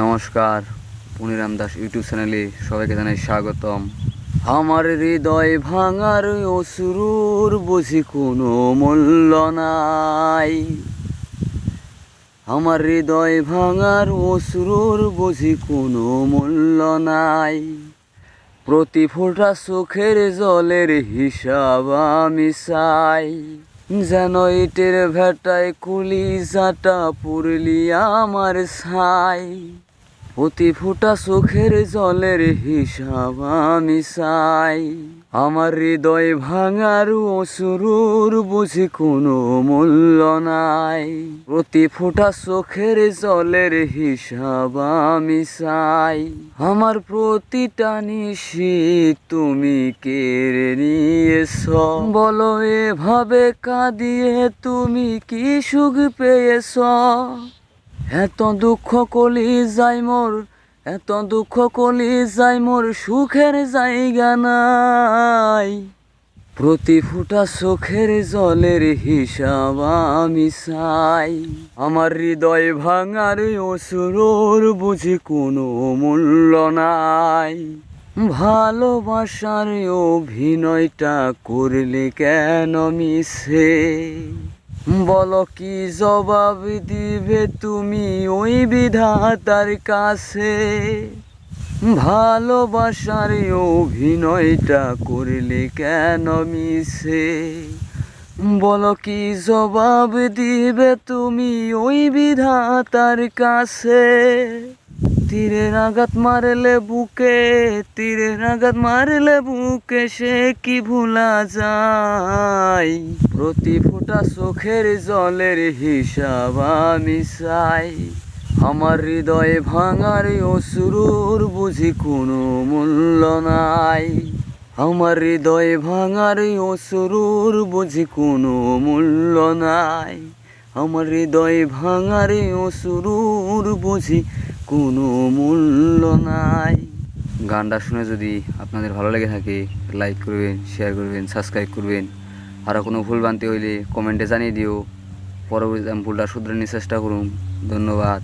নমস্কার পুনিরাম দাস ইউটিউব চ্যানেলে সবাইকে জানাই স্বাগতম। আমার হৃদয় ভাঙার অসুরুর বুঝি কোনো মূল্য নাই। আমার হৃদয় ভাঙার অসুরুর বুঝি কোনো মূল্য নাই। প্রতি ফোঁটা চোখের জলের হিসাব আমি চাই। যেন ইটের ভেটায় কুলি জাটা পুরলি আমার ছাই। প্রতি ফুটা চোখের জলের হিসাব আমি চাই। আমার হৃদয় ভাঙার অসুরুর বুঝি কোনো মূল্য নাই। প্রতি ফুটা চোখের জলের হিসাব আমার প্রতিটা নিশি তুমি কেড়ে নিয়েছ। বলো, এভাবে কাঁদিয়ে তুমি কি সুখ পেয়েছ? এত দুঃখ কলি যাই মোর, এত দুঃখ কলি যাই মোর সুখের জায়গা নাই। প্রতি ফুটা চোখের জলের হিসাব আমি চাই। আমার হৃদয় ভাঙার অসুরোর বুঝি কোনো মূল্য নাই। ভালোবাসার অভিনয়টা করলে কেন মিশে? বলো কি জবাব দিবে তুমি ওই বিধাতার কাছে? ভালোবাসার অভিনয়টা করলে কেন মিশে? বলো কি জবাব দিবে তুমি ওই বিধাতার কাছে? তীরের আঘাত মারলে বুকে তীরের আঘাত মারলে বুকে, সে কি ভুলা যায়? প্রতি ফোঁটা চোখের জলের হিসাব আমি চাই। আমার হৃদয় ভাঙার অসুরুর বুঝি কোনো মূল্য নাই। আমার হৃদয় ভাঙার অসুরুর বুঝি কোনো মূল্য নাই। আমার হৃদয় ভাঙার অসুরুর বুঝি কোনো মূল্য নাই। গানটা শুনে যদি আপনাদের ভালো লেগে থাকে লাইক করবেন শেয়ার করবেন সাবস্ক্রাইব করবেন। আরও কোনো ভুল বানতে হইলে কমেন্টে জানিয়ে দিও। পরবর্তী ভুলটা নিয়ে চেষ্টা করুন। ধন্যবাদ।